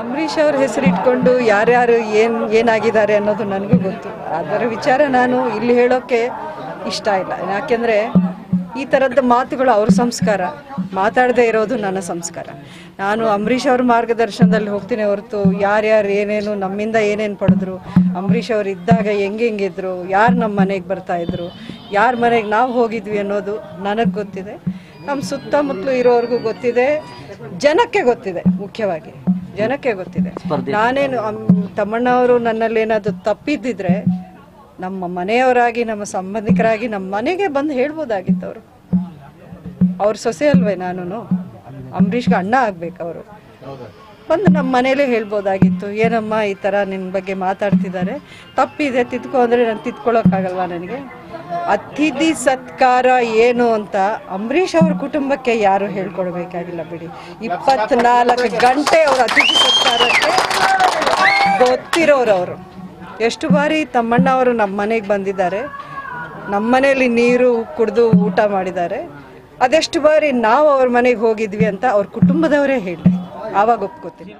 ಅಂಬರೀಷ್ ಅವ್ರ ಹೆಸರಿಟ್ಕೊಂಡು ಯಾರ್ಯಾರು ಏನು ಏನಾಗಿದ್ದಾರೆ ಅನ್ನೋದು ನನಗೂ ಗೊತ್ತು. ಅದರ ವಿಚಾರ ನಾನು ಇಲ್ಲಿ ಹೇಳೋಕ್ಕೆ ಇಷ್ಟ ಇಲ್ಲ. ಯಾಕೆಂದರೆ ಈ ಥರದ ಮಾತುಗಳು ಅವ್ರ ಸಂಸ್ಕಾರ. ಮಾತಾಡದೇ ಇರೋದು ನನ್ನ ಸಂಸ್ಕಾರ. ನಾನು ಅಂಬರೀಷ್ ಅವ್ರ ಮಾರ್ಗದರ್ಶನದಲ್ಲಿ ಹೋಗ್ತೀನಿ ಹೊರತು ಯಾರ್ಯಾರು ಏನೇನು ನಮ್ಮಿಂದ ಏನೇನು ಪಡೆದ್ರು, ಅಂಬರೀಷ್ ಅವ್ರು ಇದ್ದಾಗ ಹೆಂಗೆ ಹೆಂಗಿದ್ರು, ಯಾರು ನಮ್ಮ ಮನೆಗೆ ಬರ್ತಾ ಇದ್ರು, ಯಾರ ಮನೆಗೆ ನಾವು ಹೋಗಿದ್ವಿ ಅನ್ನೋದು ನನಗೆ ಗೊತ್ತಿದೆ. ನಮ್ಮ ಸುತ್ತಮುತ್ತಲು ಇರೋರಿಗೂ ಗೊತ್ತಿದೆ. ಜನಕ್ಕೆ ಗೊತ್ತಿದೆ, ಮುಖ್ಯವಾಗಿ. ಜನಕ್ಕೆ ಗೊತ್ತಿದೆ. ನಾನೇನು ತಮ್ಮಣ್ಣವರು ನನ್ನಲ್ಲಿ ಏನಾದ್ರು ತಪ್ಪಿದ್ದಿದ್ರೆ ನಮ್ಮ ಮನೆಯವರಾಗಿ ನಮ್ಮ ಸಂಬಂಧಿಕರಾಗಿ ನಮ್ಮ ಮನೆಗೆ ಬಂದು ಹೇಳ್ಬೋದಾಗಿತ್ತು ಅವರು. ಅವ್ರ ಸೊಸೆ ಅಲ್ವೇ ನಾನು ಅಂಬರೀಷ್ಗೆ ಅಣ್ಣ ಆಗ್ಬೇಕು ಅವರು. ಬಂದು ನಮ್ಮ ಮನೇಲೆ ಹೇಳ್ಬೋದಾಗಿತ್ತು. ಏನಮ್ಮ ಈ ಥರ ನಿನ್ನ ಬಗ್ಗೆ ಮಾತಾಡ್ತಿದ್ದಾರೆ. ತಪ್ಪಿದೆ ತಿದ್ಕೊ ಅಂದರೆ ನಾನು ತಿದ್ಕೊಳ್ಳೋಕ್ಕಾಗಲ್ವಾ ನನಗೆ? ಅತಿಥಿ ಸತ್ಕಾರ ಏನು ಅಂತ ಅಂಬರೀಷ್ ಅವ್ರ ಕುಟುಂಬಕ್ಕೆ ಯಾರು ಹೇಳ್ಕೊಡ್ಬೇಕಾಗಿಲ್ಲ ಬಿಡಿ. ಇಪ್ಪತ್ನಾಲ್ಕು ಗಂಟೆ ಅವ್ರ ಅತಿಥಿ ಸತ್ಕಾರಕ್ಕೆ ಗೊತ್ತಿರೋರು ಅವರು. ಎಷ್ಟು ಬಾರಿ ತಮ್ಮಣ್ಣ ಅವರು ನಮ್ಮ ಮನೆಗೆ ಬಂದಿದ್ದಾರೆ. ನಮ್ಮ ಮನೆಯಲ್ಲಿ ನೀರು ಕುಡಿದು ಊಟ ಮಾಡಿದ್ದಾರೆ. ಅದೆಷ್ಟು ಬಾರಿ ನಾವು ಅವ್ರ ಮನೆಗೆ ಹೋಗಿದ್ವಿ ಅಂತ ಅವ್ರ ಕುಟುಂಬದವರೇ ಹೇಳಿ ಆವಾಗ ಒಪ್ಕೋತೀನಿ.